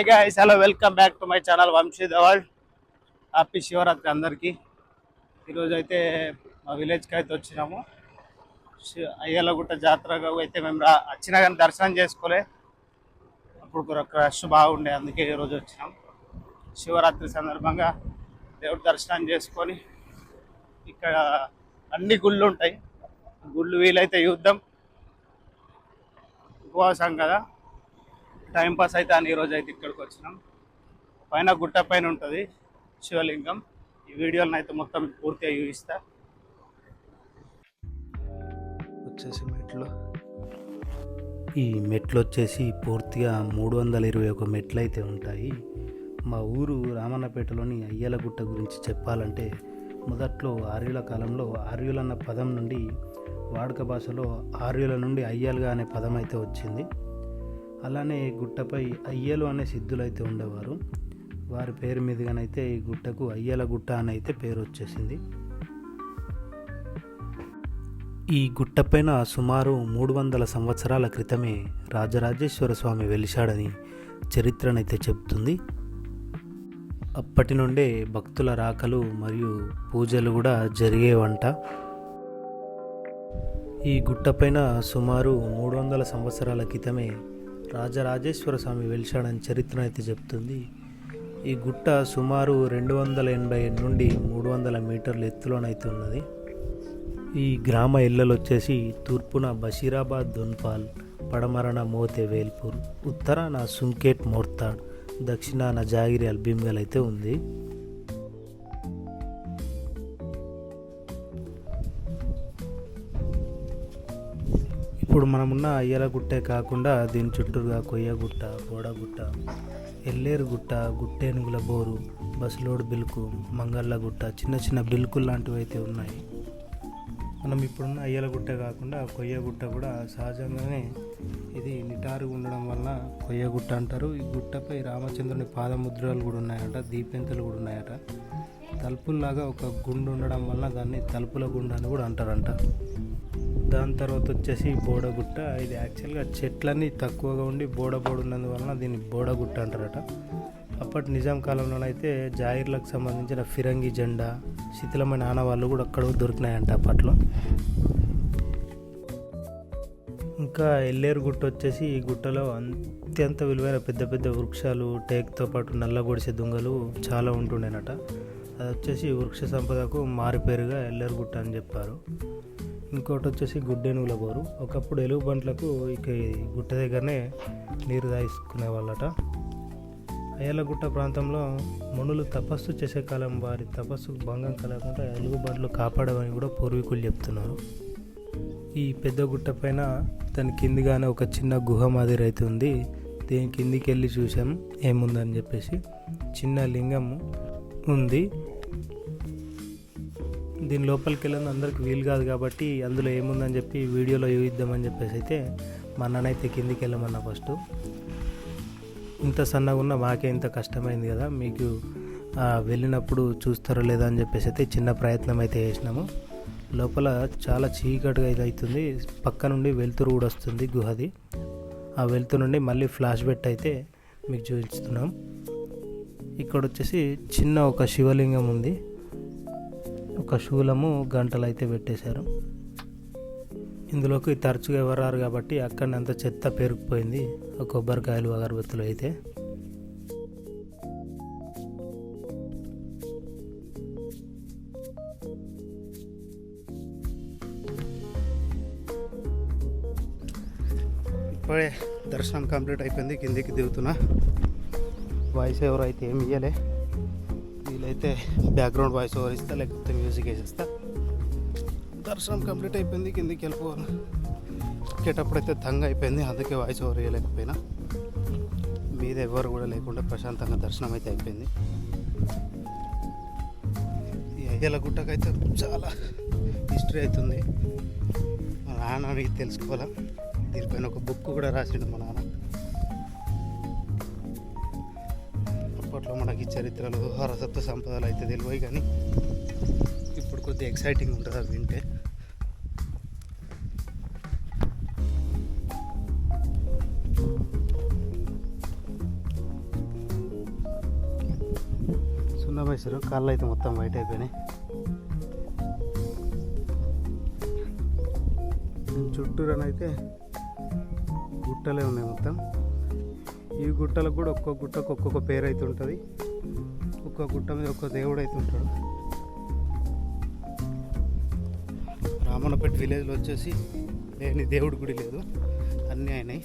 Hi guys hello welcome back to my channel Vamshi Dhaval happy Shivaratri అందరికీ. ఈరోజు అయితే మా విలేజ్కి అయితే వచ్చినాము. శి- అయ్యలగుట్ట జాతరగా అయితే మేము రా వచ్చినా కానీ దర్శనం చేసుకోలే. అప్పుడు ఒక క్రష్ బాగుండే అందుకే ఈరోజు వచ్చినాం. శివరాత్రి సందర్భంగా దేవుడి దర్శనం చేసుకొని ఇక్కడ అన్ని గుళ్ళు ఉంటాయి. గుళ్ళు వీలైతే యుద్ధం ఉపవాసం కదా. టైంపాస్ అయితే అని ఈరోజు అయితే ఇక్కడికి వచ్చినాం. పైన గుట్ట పైన ఉంటుంది శివలింగం. ఈ వీడియోలను అయితే మొత్తం పూర్తిగా చూపిస్తా. వచ్చేసి మెట్లు. ఈ మెట్లు వచ్చేసి పూర్తిగా మూడు వందల ఇరవై ఒక మెట్లు అయితే ఉంటాయి. మా ఊరు రామన్నపేటలోని అయ్యలగుట్ట గురించి చెప్పాలంటే మొదట్లో ఆర్యుల కాలంలో ఆర్యులన్న పదం నుండి వాడుక భాషలో ఆర్యుల నుండి అయ్యలుగా అనే పదం అయితే వచ్చింది. అలానే ఈ గుట్టపై అయ్యలు అనే సిద్ధులు అయితే ఉండేవారు. వారి పేరు మీదుగానైతే ఈ గుట్టకు అయ్యల గుట్ట అని అయితే పేరు వచ్చేసింది. ఈ గుట్టపైన సుమారు మూడు వందల సంవత్సరాల క్రితమే రాజరాజేశ్వర స్వామి వెలిశాడని చరిత్రనైతే చెబుతుంది. అప్పటి నుండే భక్తుల రాకలు మరియు పూజలు కూడా జరిగేవంట. ఈ గుట్టపైన సుమారు మూడు వందల సంవత్సరాల క్రితమే రాజరాజేశ్వర స్వామి వెలిశాడని చరిత్ర అయితే చెప్తుంది. ఈ గుట్ట సుమారు రెండు వందల ఎనభై నుండి మూడు వందల మీటర్ల ఎత్తులోనైతే ఉన్నది. ఈ గ్రామ ఇళ్ళలు వచ్చేసి తూర్పున బషీరాబాద్ దొన్పాల్ పడమరన మోతే వేల్పూర్ ఉత్తరాన సుంకేట్ మోర్తాడ్ దక్షిణాన జాగిరి అల్బింగల్ అయితే ఉంది. ఇప్పుడు మనమున్న అయ్యల గుట్టే కాకుండా దీని చుట్టూరుగా కొయ్యగుట్ట బోడగుట్ట ఎల్లేరు గుట్ట గుట్టేనుగుల బోరు బస్లోడ్ బిల్కు మంగళ్ళ గుట్ట చిన్న చిన్న బిల్కులు లాంటివి అయితే ఉన్నాయి. మనం ఇప్పుడున్న అయ్యల గుట్ట కాకుండా కొయ్యగుట్ట కూడా సహజంగానే ఇది నిటారుగా ఉండడం వల్ల కొయ్యగుట్ట అంటారు. ఈ గుట్టపై రామచంద్రుని పాదముద్రలు కూడా ఉన్నాయట దీపెంతలు కూడా ఉన్నాయట. తలుపుల్లాగా ఒక గుండు ఉండడం వల్ల దాన్ని తలుపుల గుండు అని కూడా అంటారంట. దాని తర్వాత వచ్చేసి బోడగుట్ట. ఇది యాక్చువల్గా చెట్లన్నీ తక్కువగా ఉండి బోడ ఉన్నందువలన దీన్ని బోడగుట్ట అంటారట. అప్పటి నిజాం కాలంలోనైతే జాయిర్లకు సంబంధించిన ఫిరంగి జెండా శిథిలమైన ఆనవాళ్ళు కూడా అక్కడ దొరికినాయంట అప్పట్లో. ఇంకా ఎల్లేరు గుట్ట వచ్చేసి ఈ గుట్టలో అత్యంత విలువైన పెద్ద పెద్ద వృక్షాలు టేక్తో పాటు నల్లగొడిసే దుంగలు చాలా ఉంటుండేనట. అది వచ్చేసి వృక్ష సంపదకు మారుపేరుగా ఎల్లేరు గుట్ట అని చెప్పారు. ఇంకోటి వచ్చేసి గుడ్డెనుగుల బోరు. ఒకప్పుడు ఎలుగు బంట్లకు ఇక గుట్ట దగ్గరనే నీరు దాయిసుకునే వాళ్ళట. అయ్యలగుట్ట ప్రాంతంలో మునులు తపస్సు చేసే కాలం వారి తపస్సు భంగం కలగకుండా ఎలుగు బండ్లు కాపాడమని కూడా పూర్వీకులు చెప్తున్నారు. ఈ పెద్ద గుట్ట పైన దాని కిందిగానే ఒక చిన్న గుహ మాదిరి అయితే ఉంది. దీని కిందికి వెళ్ళి చూసాం ఏముందని చెప్పేసి. చిన్న లింగం ఉంది. దీని లోపలికి వెళ్ళింది అందరికి వీలు కాదు కాబట్టి అందులో ఏముందని చెప్పి వీడియోలో చూద్దామని చెప్పేసి అయితే మా నాన్నైతే కిందికి వెళ్ళమన్నా ఫస్ట్ ఇంత సన్నగా ఉన్న మాకే ఇంత కష్టమైంది కదా మీకు వెళ్ళినప్పుడు చూస్తారో లేదా అని చెప్పేసి అయితే చిన్న ప్రయత్నం అయితే చేసినాము. లోపల చాలా చీకటిగా ఇది అవుతుంది. పక్క నుండి వెలుతురు కూడా వస్తుంది గుహది. ఆ వెలుతురు నుండి మళ్ళీ ఫ్లాష్ బెట్ అయితే మీకు చూపిస్తున్నాం. ఇక్కడ వచ్చేసి చిన్న ఒక శివలింగం ఉంది. ఒక శూలము గంటలు అయితే పెట్టేశారు. ఇందులోకి తరచుగా ఎవరారు కాబట్టి అక్కడ అంత చెత్త పెరిగిపోయింది కొబ్బరికాయలు అగరబత్తులు అయితే. ఇప్పుడే దర్శనం కంప్లీట్ అయిపోయింది. కిందికి దిగుతున్నా. వాయిస్ ఎవరైతే ఏమి ఇయ్యలే. అయితే బ్యాక్గ్రౌండ్ వాయిస్ ఓవర్ ఇస్తా లేకపోతే మ్యూజిక్ వేసేస్తా. దర్శనం కంప్లీట్ అయిపోయింది కిందికి వెళ్ళిపోవాలి. ఎక్కేటప్పుడైతే తంగ అయిపోయింది అందుకే వాయిస్ ఓవర్ వేయలేకపోయినా మీద ఎవరు కూడా లేకుండా ప్రశాంతంగా దర్శనం అయితే అయిపోయింది. ఈ అయ్యల గుట్టకైతే చాలా హిస్టరీ అవుతుంది. మా నాన్న అడిగి తెలుసుకోవాలా? దీనిపైన ఒక బుక్ కూడా రాసిండు మా నాన్న. అప్పట్లో మనకి చరిత్రలు రసత్వ సంపదలు అయితే తెలివై కానీ ఇప్పుడు కొద్దిగా ఎక్సైటింగ్ ఉంటుంది అది వింటే. సున్నా మైసూరు కాళ్ళు అయితే మొత్తం వైట్ అయిపోయినాయి. చుట్టూరనైతే గుట్టలే ఉన్నాయి మొత్తం. ఈ గుట్టలకు కూడా ఒక్కొక్క గుట్టకు ఒక్కొక్క పేరు అయితే ఉంటుంది ఒక్కొక్క గుట్ట మీద ఒక్కొక్క దేవుడు అయితే ఉంటాడు రామన్నపేట విలేజ్లో వచ్చేసి లేని దేవుడి గుడి లేదు. అన్నీ అయినాయి.